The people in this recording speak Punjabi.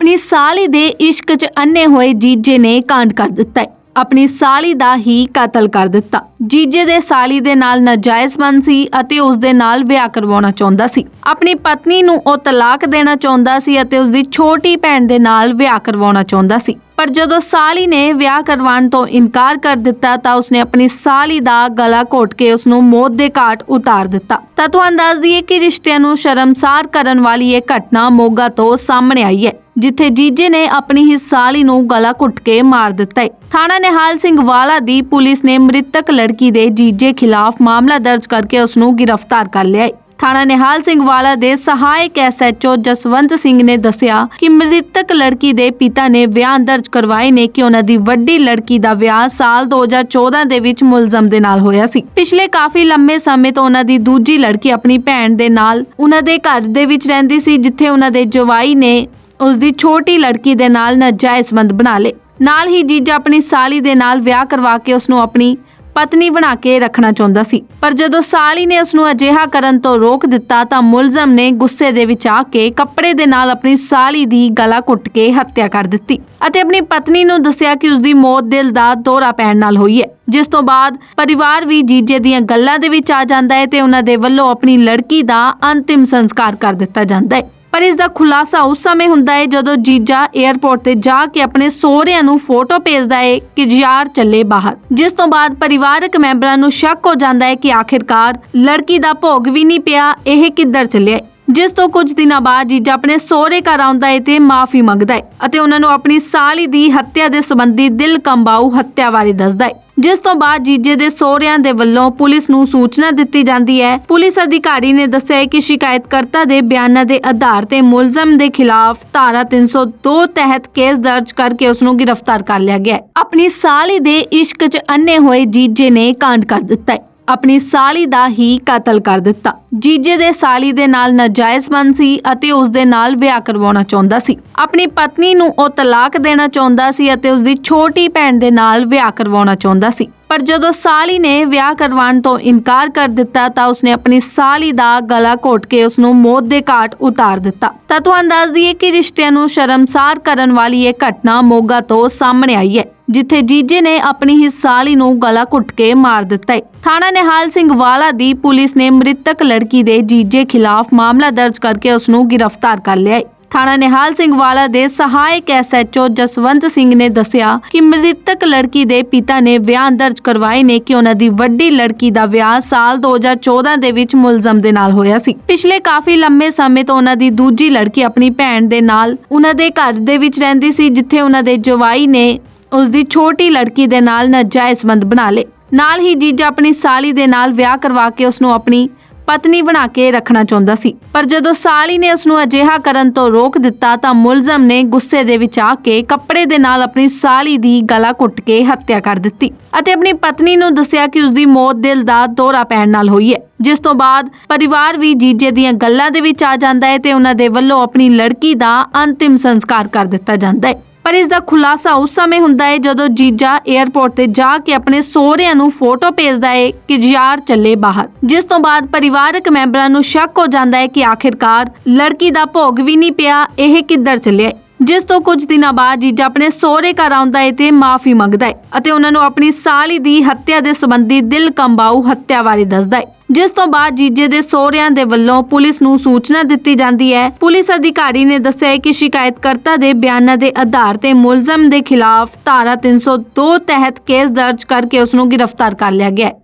ਆਪਣੀ ਸਾਲੀ ਦੇ ਇਸ਼ਕ 'ਚ ਅੰਨੇ ਹੋਏ ਜੀਜੇ ਨੇ ਕਾਂਡ ਕਰ ਦਿੱਤਾ। ਹੈ ਆਪਣੀ ਸਾਲੀ ਦਾ ਹੀ ਕਤਲ ਕਰ ਦਿੱਤਾ। ਜੀਜੇ ਦੇ ਸਾਲੀ ਦੇ ਨਾਲ ਨਾਜਾਇਜ਼ ਸੰਬੰਧ ਸੀ ਅਤੇ ਉਸ ਦੇ ਨਾਲ ਵਿਆਹ ਕਰਵਾਉਣਾ ਚਾਹੁੰਦਾ ਸੀ। ਆਪਣੀ ਪਤਨੀ ਨੂੰ ਉਹ ਤਲਾਕ ਦੇਣਾ ਚਾਹੁੰਦਾ ਸੀ ਅਤੇ ਉਸ ਦੀ ਛੋਟੀ ਭੈਣ ਦੇ ਨਾਲ ਵਿਆਹ ਕਰਵਾਉਣਾ ਚਾਹੁੰਦਾ ਸੀ। ਪਰ ਜਦੋਂ ਸਾਲੀ ਨੇ ਵਿਆਹ ਕਰਵਾਉਣ ਤੋਂ ਇਨਕਾਰ ਕਰ ਦਿੱਤਾ ਤਾਂ ਉਸਨੇ ਆਪਣੀ ਸਾਲੀ ਦਾ ਗਲਾ ਘੋਟ ਕੇ ਉਸ ਨੂੰ ਮੌਤ ਦੇ ਘਾਟ ਉਤਾਰ ਦਿੱਤਾ। ਤਾਂ ਤੁਹਾਨੂੰ ਦੱਸ ਦਈਏ ਕਿ ਰਿਸ਼ਤਿਆਂ ਨੂੰ ਸ਼ਰਮਸਾਰ ਕਰਨ ਵਾਲੀ ਇਹ ਘਟਨਾ ਮੋਗਾ ਤੋਂ ਸਾਹਮਣੇ ਆਈ ਹੈ। ਜਿੱਥੇ ਜੀਜੇ ਨੇ ਆਪਣੀ ਹੀ ਸਾਲੀ ਨੂੰ ਗਲਾ ਘੁੱਟ ਕੇ ਮਾਰ ਦਿੱਤਾ ਹੈ। ਥਾਣਾ ਨਿਹਾਲ ਸਿੰਘ ਵਾਲਾ ਦੀ ਪੁਲਿਸ ਨੇ ਮ੍ਰਿਤਕ ਲੜਕੀ ਦੇ ਜੀਜੇ ਖਿਲਾਫ ਮਾਮਲਾ ਦਰਜ ਕਰਕੇ ਉਸ ਨੂੰ ਗ੍ਰਿਫਤਾਰ ਕਰ ਲਿਆ ਹੈ। ਥਾਣਾ ਨਿਹਾਲ ਸਿੰਘ ਵਾਲਾ ਦੇ ਸਹਾਇਕ ਐਸਐਚਓ ਜਸਵੰਤ ਸਿੰਘ ਨੇ ਦੱਸਿਆ ਕਿ ਮ੍ਰਿਤਕ ਲੜਕੀ ਦੇ ਪਿਤਾ ਨੇ ਬਿਆਨ ਦਰਜ ਕਰਵਾਏ ਨੇ ਕਿ ਉਹਨਾਂ ਦੀ ਵੱਡੀ ਲੜਕੀ ਦਾ ਵਿਆਹ ਸਾਲ 2014 ਦੇ ਵਿੱਚ ਮੁਲਜ਼ਮ ਦੇ ਨਾਲ ਹੋਇਆ ਸੀ। ਪਿਛਲੇ ਕਾਫੀ ਲੰਮੇ ਸਮੇਂ ਤੋਂ ਉਹਨਾਂ ਦੀ ਦੂਜੀ ਲੜਕੀ ਆਪਣੀ ਭੈਣ ਦੇ ਨਾਲ ਉਹਨਾਂ ਦੇ ਘਰ ਦੇ ਵਿੱਚ ਰਹਿੰਦੀ ਸੀ, ਜਿੱਥੇ ਉਹਨਾਂ ਦੇ ਜਵਾਈ ਨੇ ਉਸ ਦੀ ਛੋਟੀ ਲੜਕੀ ਦੇ ਨਾਲ ਨਾਜਾਇਜ਼ ਸੰਬੰਧ ਬਣਾ ਲਏ। ਨਾਲ ਹੀ ਜੀਜਾ ਆਪਣੀ ਸਾਲੀ ਦੇ ਨਾਲ ਵਿਆਹ ਕਰਵਾ ਕੇ ਉਸ ਨੂੰ ਆਪਣੀ ਪਤਨੀ ਬਣਾ ਕੇ ਰੱਖਣਾ ਚਾਹੁੰਦਾ ਸੀ। ਪਰ ਜਦੋਂ ਸਾਲੀ ਨੇ ਉਸ ਨੂੰ ਅਜਿਹਾ ਕਰਨ ਤੋਂ ਰੋਕ ਦਿੱਤਾ ਤਾਂ ਮੁਲਜ਼ਮ ਨੇ ਗੁੱਸੇ ਦੇ ਵਿੱਚ ਆ ਕੇ ਕੱਪੜੇ ਦੇ ਨਾਲ ਆਪਣੀ ਸਾਲੀ ਦੀ ਗਲਾ ਘੁੱਟ ਕੇ ਹੱਤਿਆ ਕਰ ਦਿੱਤੀ ਅਤੇ ਆਪਣੀ ਪਤਨੀ ਨੂੰ ਦੱਸਿਆ ਕਿ ਉਸ ਦੀ ਮੌਤ ਦਿਲ ਦਾ ਦੌਰਾ ਪੈਣ ਨਾਲ ਹੋਈ ਹੈ। ਜਿਸ ਤੋਂ ਬਾਅਦ ਪਰਿਵਾਰ ਵੀ ਜੀਜੇ ਦੀਆਂ ਗੱਲਾਂ ਦੇ ਵਿੱਚ ਆ ਜਾਂਦਾ ਹੈ ਤੇ ਉਹਨਾਂ ਦੇ ਵੱਲੋਂ ਆਪਣੀ ਲੜਕੀ ਦਾ ਅੰਤਿਮ ਸੰਸਕਾਰ ਕਰ ਦਿੱਤਾ ਜਾਂਦਾ ਹੈ। ਪਰ ਇਸ ਦਾ ਖੁਲਾਸਾ ਉਸ ਸਮੇਂ ਹੁੰਦਾ ਹੈ ਜਦੋਂ ਜੀਜਾ 에ਅਰਪੋਰਟ ਤੇ ਜਾ ਕੇ ਆਪਣੇ ਸਹੁਰਿਆਂ ਨੂੰ ਫੋਟੋ ਭੇਜਦਾ ਹੈ ਕਿ ਯਾਰ ਚੱਲੇ ਬਾਹਰ। ਜਿਸ ਤੋਂ ਬਾਅਦ ਪਰਿਵਾਰਕ ਮੈਂਬਰਾਂ ਨੂੰ ਸ਼ੱਕ ਹੋ ਜਾਂਦਾ ਹੈ ਕਿ ਆਖਿਰਕਾਰ ਲੜਕੀ ਦਾ ਭੋਗ ਵੀ ਨਹੀਂ ਪਿਆ, ਇਹ ਕਿੱਧਰ ਚੱਲਿਆ। ਜਿਸ ਤੋਂ ਕੁਝ ਦਿਨਾਂ ਬਾਅਦ ਜੀਜਾ ਆਪਣੇ ਸਹੁਰੇ ਘਰ ਆਉਂਦਾ ਹੈ ਤੇ ਮਾਫੀ ਮੰਗਦਾ ਹੈ ਅਤੇ ਉਹਨਾਂ ਨੂੰ ਆਪਣੀ ਸਾਲੀ ਦੀ ਹੱਤਿਆ ਦੇ ਸੰਬੰਧੀ ਦਿਲ ਕੰਬਾਊ ਹੱਤਿਆ ਬਾਰੇ ਦੱਸਦਾ ਹੈ ਜਿਸ ਤੋਂ ਬਾਅਦ ਜੀਜੇ ਦੇ ਸਹੁਰਿਆਂ ਦੇ ਵੱਲੋਂ ਪੁਲਿਸ ਨੂੰ ਸੂਚਨਾ ਦਿੱਤੀ ਜਾਂਦੀ ਹੈ। ਪੁਲਿਸ ਅਧਿਕਾਰੀ ਨੇ ਦੱਸਿਆ ਕਿ ਸ਼ਿਕਾਇਤਕਰਤਾ ਦੇ ਬਿਆਨਾਂ ਦੇ ਆਧਾਰ ਤੇ ਮੁਲਜ਼ਮ ਦੇ ਖਿਲਾਫ ਧਾਰਾ 302 ਤਹਿਤ ਕੇਸ ਦਰਜ ਕਰਕੇ ਉਸ ਨੂੰ ਗ੍ਰਿਫਤਾਰ ਕਰ ਲਿਆ ਗਿਆ ਹੈ। ਆਪਣੀ ਸਾਲੀ ਦੇ ਇਸ਼ਕ 'ਚ ਅੰਨੇ ਹੋਏ ਜੀਜੇ ਨੇ ਕਾਂਡ ਕਰ ਦਿੱਤਾ ਹੈ। ਆਪਣੀ ਸਾਲੀ ਦਾ ਹੀ ਕਤਲ ਕਰ ਦਿੱਤਾ। ਜੀਜੇ ਦੇ ਸਾਲੀ ਦੇ ਨਾਲ ਨਾਜਾਇਜ਼ ਸੰਬੰਧ ਸੀ ਅਤੇ ਉਸ ਦੇ ਨਾਲ ਵਿਆਹ ਕਰਵਾਉਣਾ ਚਾਹੁੰਦਾ ਸੀ। ਆਪਣੀ ਪਤਨੀ ਨੂੰ ਉਹ ਤਲਾਕ ਦੇਣਾ ਚਾਹੁੰਦਾ ਸੀ ਅਤੇ ਉਸ ਦੀ ਛੋਟੀ ਭੈਣ ਦੇ ਨਾਲ ਵਿਆਹ ਕਰਵਾਉਣਾ ਚਾਹੁੰਦਾ ਸੀ। ਪਰ ਜਦੋਂ ਸਾਲੀ ਨੇ ਵਿਆਹ ਕਰਵਾਉਣ ਤੋਂ ਇਨਕਾਰ ਕਰ ਦਿੱਤਾ ਤਾਂ ਉਸਨੇ ਆਪਣੀ ਸਾਲੀ ਦਾ ਗਲਾ ਘੋਟ ਕੇ ਉਸ ਨੂੰ ਮੌਤ ਦੇ ਘਾਟ ਉਤਾਰ ਦਿੱਤਾ। ਤਾਂ ਤੁਹਾਨੂੰ ਦੱਸ ਦਈਏ ਕਿ ਰਿਸ਼ਤਿਆਂ ਨੂੰ ਸ਼ਰਮਸਾਰ ਕਰਨ ਵਾਲੀ ਇਹ ਘਟਨਾ ਮੋਗਾ ਤੋਂ ਸਾਹਮਣੇ ਆਈ ਹੈ। ਜਿੱਥੇ ਜੀਜੇ ਨੇ ਆਪਣੀ ਹੀ ਸਾਲੀ ਨੂੰ ਗਲਾ ਘੁੱਟ ਕੇ ਮਾਰ ਦਿੱਤਾ ਹੈ। ਥਾਣਾ ਨਿਹਾਲ ਸਿੰਘ ਵਾਲਾ ਦੀ ਪੁਲਿਸ ਨੇ ਮ੍ਰਿਤਕ ਲੜਕੀ ਦੇ ਜੀਜੇ ਖਿਲਾਫ ਮਾਮਲਾ ਦਰਜ ਕਰਕੇ ਉਸ ਨੂੰ ਗ੍ਰਿਫਤਾਰ ਕਰ ਲਿਆ ਹੈ। ਥਾਣਾ ਨਿਹਾਲ ਸਿੰਘ ਵਾਲਾ ਦੇ ਸਹਾਇਕ ਐਸਐਚਓ ਜਸਵੰਤ ਸਿੰਘ ਨੇ ਦੱਸਿਆ ਕਿ ਮ੍ਰਿਤਕ ਲੜਕੀ ਦੇ ਪਿਤਾ ਨੇ ਬਿਆਨ ਦਰਜ ਕਰਵਾਏ ਨੇ ਕਿ ਉਹਨਾਂ ਦੀ ਵੱਡੀ ਲੜਕੀ ਦਾ ਵਿਆਹ ਸਾਲ 2014 ਦੇ ਵਿੱਚ ਮੁਲਜ਼ਮ ਦੇ ਨਾਲ ਹੋਇਆ ਸੀ। ਪਿਛਲੇ ਕਾਫੀ ਲੰਮੇ ਸਮੇਂ ਤੋਂ ਉਹਨਾਂ ਦੀ ਦੂਜੀ ਲੜਕੀ ਆਪਣੀ ਭੈਣ ਦੇ ਨਾਲ ਉਹਨਾਂ ਦੇ ਘਰ ਦੇ ਵਿੱਚ ਰਹਿੰਦੀ ਸੀ, ਜਿੱਥੇ ਉਹਨਾਂ ਦੇ ਜਵਾਈ ਨੇ ਉਸ ਦੀ ਛੋਟੀ ਲੜਕੀ ਦੇ ਨਾਲ ਨਾਜਾਇਜ਼ ਸੰਬੰਧ ਬਣਾ ਲਏ। ਨਾਲ ਹੀ ਜੀਜਾ ਆਪਣੀ ਸਾਲੀ ਦੇ ਨਾਲ ਵਿਆਹ ਕਰਵਾ ਕੇ ਉਸ ਨੂੰ ਆਪਣੀ ਪਤਨੀ ਬਣਾ ਕੇ ਰੱਖਣਾ ਚਾਹੁੰਦਾ ਸੀ। ਪਰ ਜਦੋਂ ਸਾਲੀ ਨੇ ਉਸ ਨੂੰ ਅਜਿਹਾ ਕਰਨ ਤੋਂ ਰੋਕ ਦਿੱਤਾ ਤਾਂ ਮੁਲਜ਼ਮ ਨੇ ਗੁੱਸੇ ਦੇ ਵਿੱਚ ਆ ਕੇ ਕੱਪੜੇ ਦੇ ਨਾਲ ਆਪਣੀ ਸਾਲੀ ਦੀ ਗਲਾ ਘੁੱਟ ਕੇ ਹੱਤਿਆ ਕਰ ਦਿੱਤੀ ਅਤੇ ਆਪਣੀ ਪਤਨੀ ਨੂੰ ਦੱਸਿਆ ਕਿ ਉਸ ਦੀ ਮੌਤ ਦਿਲ ਦਾ ਦੌਰਾ ਪੈਣ ਨਾਲ ਹੋਈ ਹੈ। ਜਿਸ ਤੋਂ ਬਾਅਦ ਪਰਿਵਾਰ ਵੀ ਜੀਜੇ ਦੀਆਂ ਗੱਲਾਂ ਦੇ ਵਿੱਚ ਆ ਜਾਂਦਾ ਹੈ ਤੇ ਉਹਨਾਂ ਦੇ ਵੱਲੋਂ ਆਪਣੀ ਲੜਕੀ ਦਾ ਅੰਤਿਮ ਸੰਸਕਾਰ ਕਰ ਦਿੱਤਾ ਜਾਂਦਾ ਹੈ। ਪਰ ਇਸ ਦਾ ਖੁਲਾਸਾ ਉਸ ਸਮੇਂ ਹੁੰਦਾ ਹੈ ਜਦੋਂ ਜੀਜਾ 에ਅਰਪੋਰਟ ਤੇ ਜਾ ਕੇ ਆਪਣੇ ਸਹੁਰਿਆਂ ਨੂੰ ਫੋਟੋ ਭੇਜਦਾ ਹੈ ਕਿ ਯਾਰ ਚੱਲੇ ਬਾਹਰ ਜਿਸ ਤੋਂ ਬਾਅਦ ਪਰਿਵਾਰਕ ਮੈਂਬਰਾਂ ਨੂੰ ਸ਼ੱਕ ਹੋ ਜਾਂਦਾ ਹੈ ਕਿ ਆਖਿਰਕਾਰ ਲੜਕੀ ਦਾ ਭੋਗ ਵੀ ਨਹੀਂ ਪਿਆ, ਇਹ ਕਿੱਧਰ ਚੱਲਿਆ ਹੈ। ਜਿਸ ਤੋਂ ਕੁਝ ਦਿਨਾਂ ਬਾਅਦ ਜੀਜਾ ਆਪਣੇ ਸਹੁਰੇ ਘਰ ਆਉਂਦਾ ਹੈ ਤੇ ਮਾਫੀ ਮੰਗਦਾ ਹੈ ਅਤੇ ਉਹਨਾਂ ਨੂੰ ਆਪਣੀ ਸਾਲੀ ਦੀ ਹੱਤਿਆ ਦੇ ਸੰਬੰਧੀ ਦਿਲ ਕੰਬਾਊ ਹੱਤਿਆ ਬਾਰੇ ਦੱਸਦਾ ਹੈ ਜਿਸ ਤੋਂ ਬਾਅਦ ਜੀਜੇ ਦੇ ਸਹੁਰਿਆਂ ਦੇ ਵੱਲੋਂ ਪੁਲਿਸ ਨੂੰ ਸੂਚਨਾ ਦਿੱਤੀ ਜਾਂਦੀ ਹੈ। ਪੁਲਿਸ ਅਧਿਕਾਰੀ ਨੇ ਦੱਸਿਆ ਕਿ ਸ਼ਿਕਾਇਤਕਰਤਾ ਦੇ ਬਿਆਨਾਂ ਦੇ ਆਧਾਰ ਤੇ ਮੁਲਜ਼ਮ ਦੇ ਖਿਲਾਫ ਧਾਰਾ 302 ਤਹਿਤ ਕੇਸ ਦਰਜ ਕਰਕੇ ਉਸ ਨੂੰ ਗ੍ਰਿਫਤਾਰ ਕਰ ਲਿਆ ਗਿਆ ਹੈ।